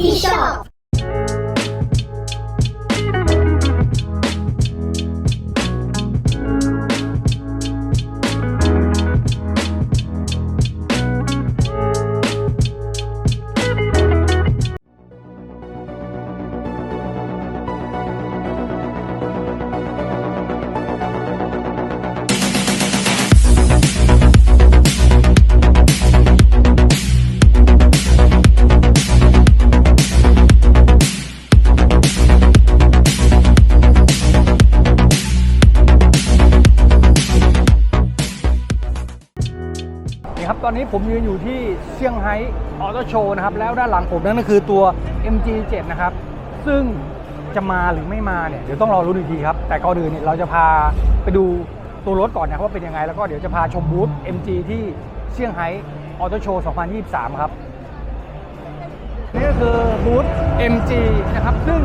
ที่ช นี้ผมยืนอยู่ที่เซี่ยงไฮ้ออโต้โชว์นะครับ แล้วด้านหลังผมนั่นก็คือตัว MG7 นะครับ ซึ่งจะมาหรือไม่มาเนี่ยเดี๋ยวต้องรอรุ้นอีกทีครับ แต่ก่อนอื่นเนี่ยเราจะพาไปดูตัวรถก่อนนะครับว่าเป็นยังไง แล้วก็เดี๋ยวจะพาชมบูธ MG ที่เซี่ยงไฮ้ออโต้โชว์ 2023 ครับ นี่ก็คือบูธ MG นะครับ ซึ่ง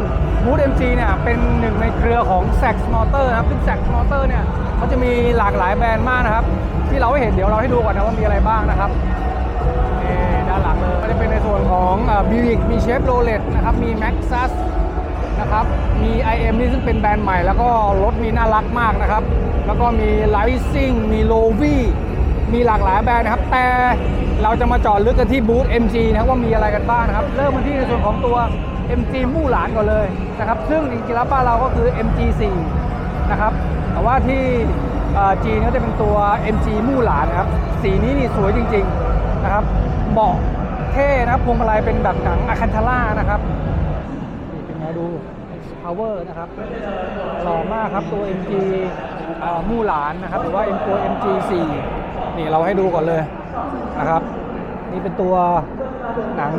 บูธ MG เนี่ยเป็นหนึ่งในเครือของ Sax Motor นะครับซึ่ง Sax Motor เนี่ยเขาจะมีหลากหลายแบรนด์มากนะครับ ที่เราเห็นเดี๋ยวเราให้ดูก่อนนะว่ามีอะไรบ้างนะครับนี่ด้านหลังเลยก็จะเป็นในส่วนของบิวิกมีเชฟโรเลตนะครับ มี Maxus นะครับ มี IM นี่ซึ่งเป็นแบรนด์ใหม่ แล้วก็รถมีน่ารักมากนะครับ แล้วก็มี Rising มี l o v i มีหลากหลายแบรนด์นะครับ แต่เราจะมาจอดลึกกันที่บูธ MG นะครับว่ามีอะไรกันบ้างนะครับ เริ่มกันที่ในส่วนของตัว MG มู่หลานก่อนเลยนะครับ ซึ่งจริงๆแล้วบ้านเราก็คือ MG4 นะครับ แต่ว่าที่ จีนก็จะเป็นตัว MG มู่หลานนะครับ สีนี้นี่สวยจริงๆนะครับเบาะเท่นะครับพวงมาลัยเป็นแบบหนังอะคันทาร่านะครับนี่เป็นไงดู power นะครับหล่อมากครับตัว MG มู่หลานนะครับหรือว่า M ตัว MG4 นี่เราให้ดูก่อนเลยนะครับนี่เป็นตัวหนัง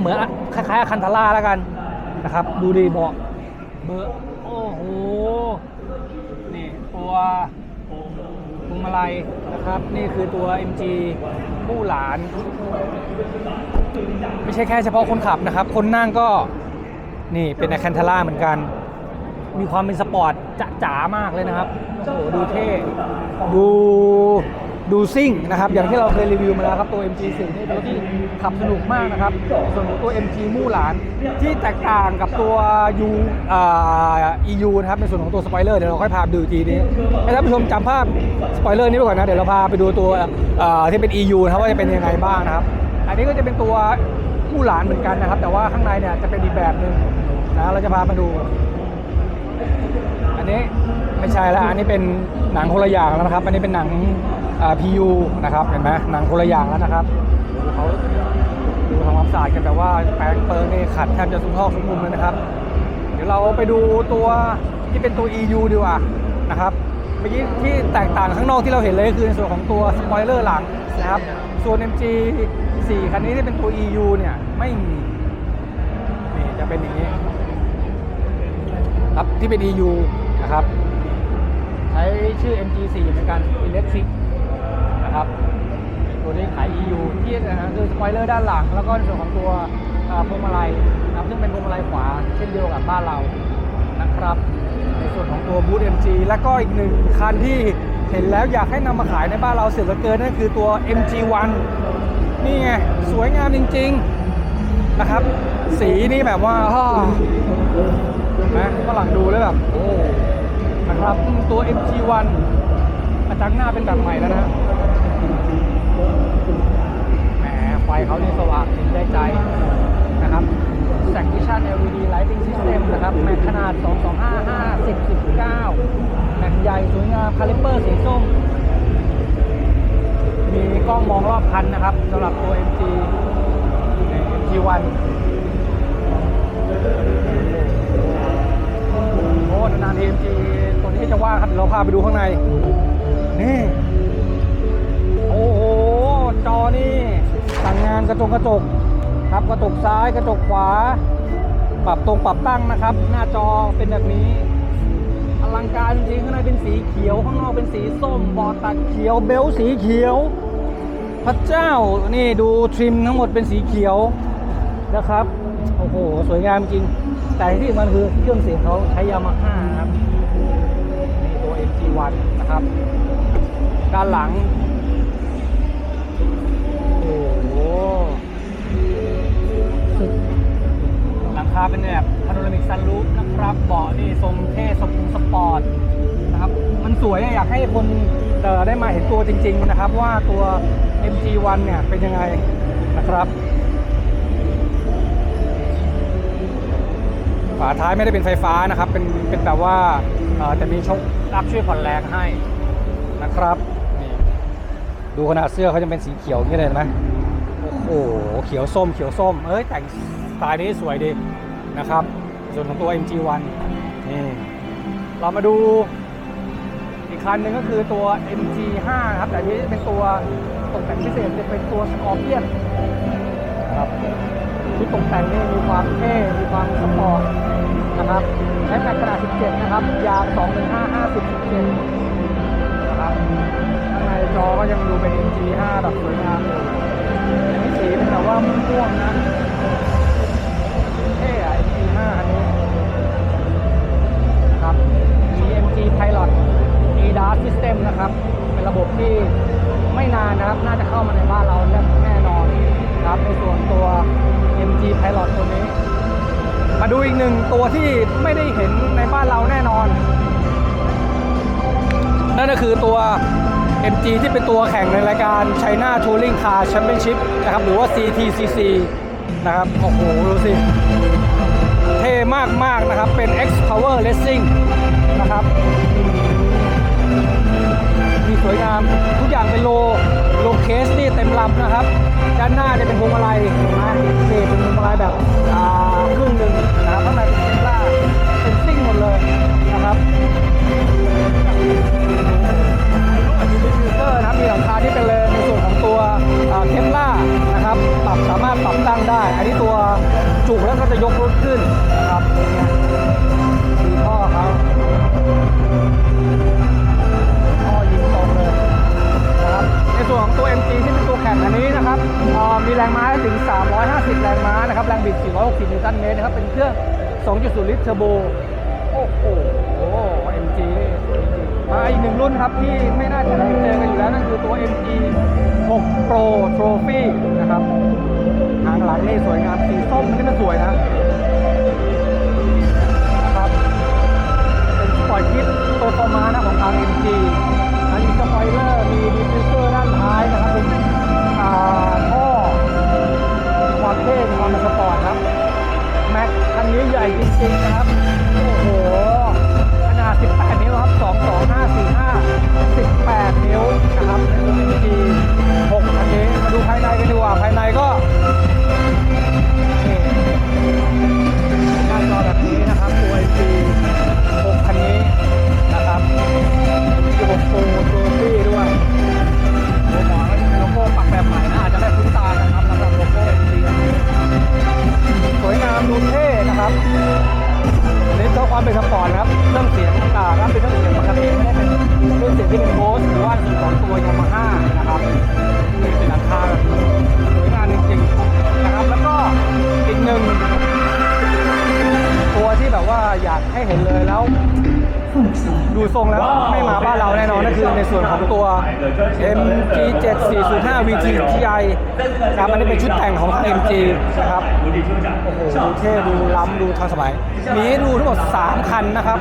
เหมือนคล้ายๆอาคันทาร่าแล้วกันนะครับ ดูดีเบาะเบอร์โอ้โหนี่ ตัวพวงมาลัยนะครับ นี่คือตัว MG ผู้หลาน ไม่ใช่แค่เฉพาะคนขับนะครับ คนนั่งก็นี่เป็นแคนทาร่าเหมือนกัน มีความเป็นสปอร์ตจ๋ามากเลยนะครับโอ้โหดูเท่ ดู ดูซิ่งนะครับ อย่างที่เราเคยรีวิวมาแล้วครับตัว MG4 นี่เป็นรถที่ขับสนุกมากนะครับ ส่วนของตัว MG มู่หลาน ที่แตกต่างกับตัว U อ่า EU นะครับในส่วนของตัวสปอยเลอร์เดี๋ยวเราค่อยพาดูทีนี้ให้ท่านผู้ชมจำภาพสปอยเลอร์นี้ไปก่อนนะเดี๋ยวเราพาไปดูตัวที่เป็น EU นะครับว่าจะเป็นยังไงบ้างนะครับ อันนี้ก็จะเป็นตัวมู่หลานเหมือนกันนะครับ แต่ว่าข้างในเนี่ยจะเป็นอีกแบบหนึ่งนะเราจะพามาดู อันนี้ไม่ใช่แล้วอันนี้เป็นหนังคนละอย่างแล้วนะครับ อันนี้เป็นหนัง PU นะครับเห็นไหมหนังคนละอย่างแล้วนะครับดูเขาดูทำความสะอาดกันแต่ว่าแปรงเปิงนี่ขัดแทบจะทุกซอกทุกมุมเลยนะครับ เดี๋ยวเราไปดูตัวที่เป็นตัว EU ดีกว่านะครับเมื่อกี้ที่แตกต่างข้างนอกที่เราเห็นเลยก็คือในส่วนของตัวสปอยเลอร์หลังนะครับส่วน MG 4คันนี้ที่เป็นตัว EU เนี่ยไม่มีนี่จะเป็นอย่างนี้ครับที่เป็น EU นะครับ ใช้ชื่อ MG4 เหมือนกัน Electric นะครับ ตัวนี้ขาย EU ที่นะฮะคือสปอยเลอร์ด้านหลัง แล้วก็ในส่วนของตัวพวงมาลัยนะครับซึ่งเป็นพวงมาลัยขวาเช่นเดียวกับบ้านเรานะครับ ในส่วนของตัวบูธ MG แล้วก็อีกหนึ่งคันที่เห็นแล้วอยากให้นำมาขายในบ้านเราเสียเหลือเกินนั่นคือตัว MG1 นี่ไงสวยงามจริง ๆนะครับ สีนี่แบบว่าอ้อนะฝรั่งดูแล้วแบบโอ้นะครับตัว MG1 กระจังหน้าเป็นแบบใหม่แล้วนะแหมไฟเขานี่สว่างเห็นได้ใจนะครับ s a c Vision LED Lighting System นะครับแม็กขนาด 225 50 19แม็กใหญ่สวยงามคาลิเปอร์สีส้ม มีกล้องมองรอบคันนะครับสำหรับตัว MG MG1 โอ้นานๆทีมจีตัวนี้จะว่าครับเดี๋ยวเราพาไปดูข้างใน นี่ โอ้โห จอนี่ สั่งงานกระจกกระจกครับกระจกซ้ายกระจกขวา ปรับตรงปรับตั้งนะครับ หน้าจอเป็นแบบนี้อลังการจริงข้างในเป็นสีเขียวข้างนอกเป็นสีส้มบอดตัดเขียวเบลสีเขียว พระเจ้านี่ดูทริมทั้งหมดเป็นสีเขียวนะครับโอ้โหสวยงามจริง แต่ที่มันคือเครื่องเสียงเขาใช้ยามาฮ่าครับนี่ตัว MG1 นะครับ ด้านหลัง เป็นแบบพาโนรามิกซันรูฟนะครับ เบาะนี่ทรงเท่สปงสปอร์ตนะครับ มันสวยอยากให้คนเอ่อได้มาเห็นตัวจริง ๆ นะครับ ว่าตัว MG1 เนี่ยเป็นยังไงนะครับ ฝาท้ายไม่ได้เป็นไฟฟ้านะครับ เป็นเป็นแบบว่าเอ่อแต่มีชกรับช่วยผ่อนแรงให้นะครับนี่ดูขนาดเสื้อเขาจะเป็นสีเขียวอย่างนี้เลยนไหมโอ้โหเขียวส้มเขียวส้ม เอ้ยแต่งสไตล์นี้สวยดี นะครับ ส่วนของตัว MG1 นี่เรามาดูอีกคันหนึ่งก็คือตัว MG5 นะครับแต่อันนี้เป็นตัวตกแต่งพิเศษจะเป็นตัว Scorpion นะครับชุดตกแต่งนี่มีความเท่มีความสปอร์ตนะครับใช้แม็กขนาด17 นะครับ ยาง215 50 17นะครับข้างในจอก็ยังดูเป็น MG5 แบบสวยงามอยู่อย่างนี้สีเป็นแบบว่าม่วงๆนะ ADAS System นะครับ เป็นระบบที่ไม่นานนะครับ น่าจะเข้ามาในบ้านเราแน่นอนนะครับในส่วนตัว MG Pilot ตัวนี้ มาดูอีกหนึ่งตัวที่ไม่ได้เห็นในบ้านเราแน่นอน นั่นก็คือตัว MG ที่เป็นตัวแข่งในรายการ China Touring Car Championship นะครับ หรือว่า CTCC นะครับ โอ้โห ดูสิ เท่มาก ๆ นะครับ เป็น X Power Racing นะครับ สวยงาม ทุกอย่างเป็นโลโลเคสนี่เต็มลำนะครับ ด้านหน้าจะเป็นพวงมาลัยนะนี่เป็นพวงมาลัยแบบอ่าครึ่งหนึ่งนะครับข้างในเป็นเซนลาเป็นซิ่งหมดเลยนะครับ นะครับแรงบิด 460 นิวตันเมตรนะครับ เป็นเครื่อง 2.0 ลิตรเทอร์โบ โอ้โห MG นี่สวยจริงมาอีกหนึ่งรุ่นครับที่ไม่น่าจะได้เจอกันอยู่แล้วนั่นคือตัว MG 6 Pro Trophy นะครับทางหลังนี่สวยงามสีส้มนี่มันสวยนะนะครับเป็นสปอร์ตคิดตัวฟอมานะของทาง MG ดูทรงแล้วไม่มาบ้านเราแน่นอนนั่นคือในส่วนของตัว MG 7405 VT TI นะครับอันนี้เป็นชุดแต่งของทาง MG นะครับโอ้โหดูเท่ดูล้ำดูทันสมัย มีดูทั้งหมด 3 คันนะครับ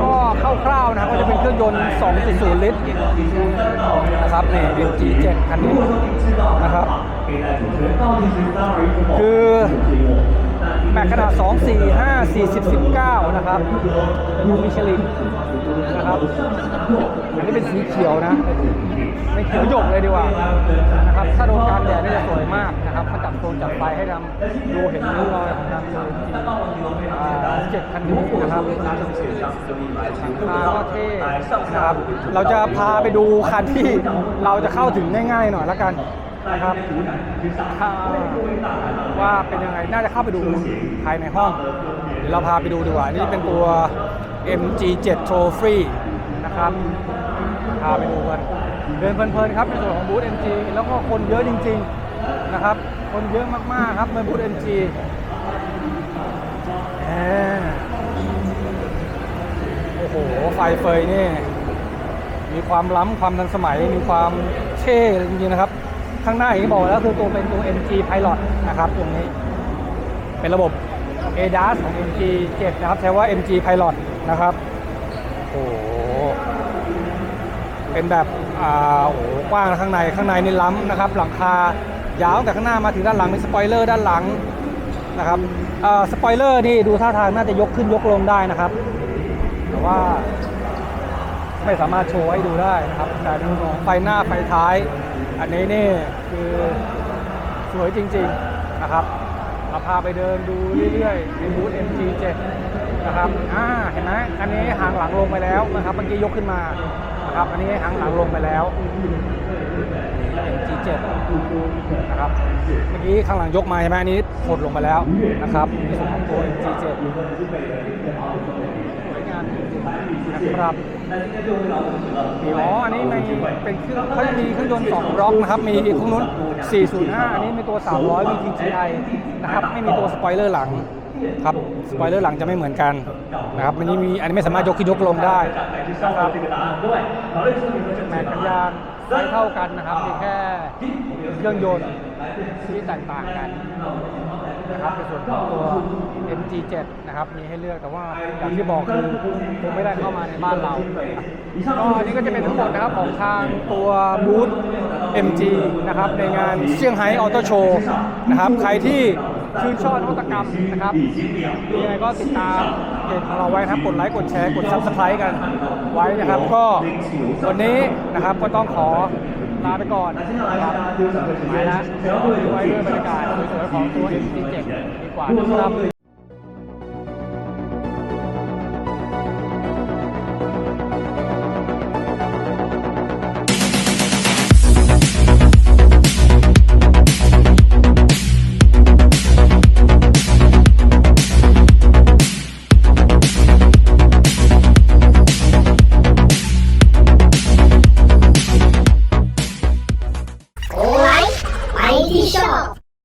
ก็คร่าวๆนะครับก็จะเป็นเครื่องยนต์ 2.0 ลิตรนะครับนี่ MG 7คันนี้นะครับคือแม็กขนาด 2 4 5 40 19 นะครับเป็นมิชลิน นะครับอันนี้เป็นสีเขียวนะเป็นเขียวหยกเลยดีกว่านะครับถ้าโดนกลารแดดนี่จะสวยมากนะครับเขาจับโซนจับไฟให้ดำดูเห็นริ้วรอยของดำเลยอ่าเจ็ดคันนี้นะครับหลังคาก็เท่นะครับ เราจะพาไปดูคันที่เราจะเข้าถึงง่ายๆหน่อยละกันนะครับอ่าว่าเป็นยังไงน่าจะเข้าไปดูภายในห้องเดี๋ยวเราพาไปดูดีกว่านี่เป็นตัว MG7 Trophy นะครับพาไปดูกันเดินเพลินๆครับในส่วนของบูธ MG แล้วก็คนเยอะจริงๆนะครับ คนเยอะมากๆครับในบูธ MG โอ้โห ไฟเฟยนี่ มีความล้ำความทันสมัย มีความเท่จริงๆนะครับ ข้างหน้าอย่างที่บอกแล้วคือตัวเป็นตัว MG Pilot นะครับตรงนี้ เป็นระบบ ADAS ของ MG7 นะครับ ใช้ว่า MG Pilot นะครับ โอ้โหเป็นแบบอ่าโอ้โหกว้างข้างในข้างในนี่ล้ำนะครับ หลังคายาวตั้งแต่ข้างหน้ามาถึงด้านหลังมีสปอยเลอร์ด้านหลังนะครับอ่าสปอยเลอร์นี่ดูท่าทางน่าจะยกขึ้นยกลงได้นะครับ แต่ว่า ไม่สามารถโชว์ให้ดูได้นะครับ แต่ดูของไฟหน้าไฟท้าย อันนี้นี่คือสวยจริงๆนะครับเราพาไปเดินดูเรื่อยๆในบูธ MG7 นะครับอ่าเห็นไหมอันนี้หางหลังลงไปแล้วนะครับเมื่อกี้ยกขึ้นมานะครับอันนี้หางหลังลงไปแล้วนี่ MG7 นะครับเมื่อกี้ข้างหลังยกมาใช่ไหมอันนี้ถดลงไปแล้วนะครับในส่วนของตัว MG7 สวยงามนะครับอ๋ออันนี้ในเป็นเครื่องเขาจะมีเครื่องยนต์2บล็อกนะครับมีอีกครื่องนู้น405 อันนี้มีตัว 300 มี TGI นะครับไม่มีตัวสปอยเลอร์หลัง ครับสปอยเลอร์หลังจะไม่เหมือนกันนะครับอันนี้มีอันนี้ไม่สามารถยกขึ้นยกลงได้นะครับแม็กกันยางไซส์เท่ากันนะครับมีแค่เครื่องยนต์ที่แตกต่างกันนะครับในส่วนของตัว MG7 นะครับมีให้เลือกแต่ว่าอย่างที่บอกคือคงไม่ได้เข้ามาในบ้านเราก็นนี้ก็จะเป็นทั้งหมดนะครับของทางตัวบูธ MG นะครับในงานเซี่ยงไฮ้ออโต้โชว์นะครับใครที่ ชื่นชอบนวัตกรรมนะครับยังไงก็ติดตามเพจของเราไว้นะครับกดไลค์กดแชร์กด Subscribe กันไว้นะครับ ก็วันนี้นะครับก็ต้องขอลาไปก่อนนะครับไปแล้วไว้ด้วยบรรยากาศสวยๆของตัว MG7 ดีกว่านะครับ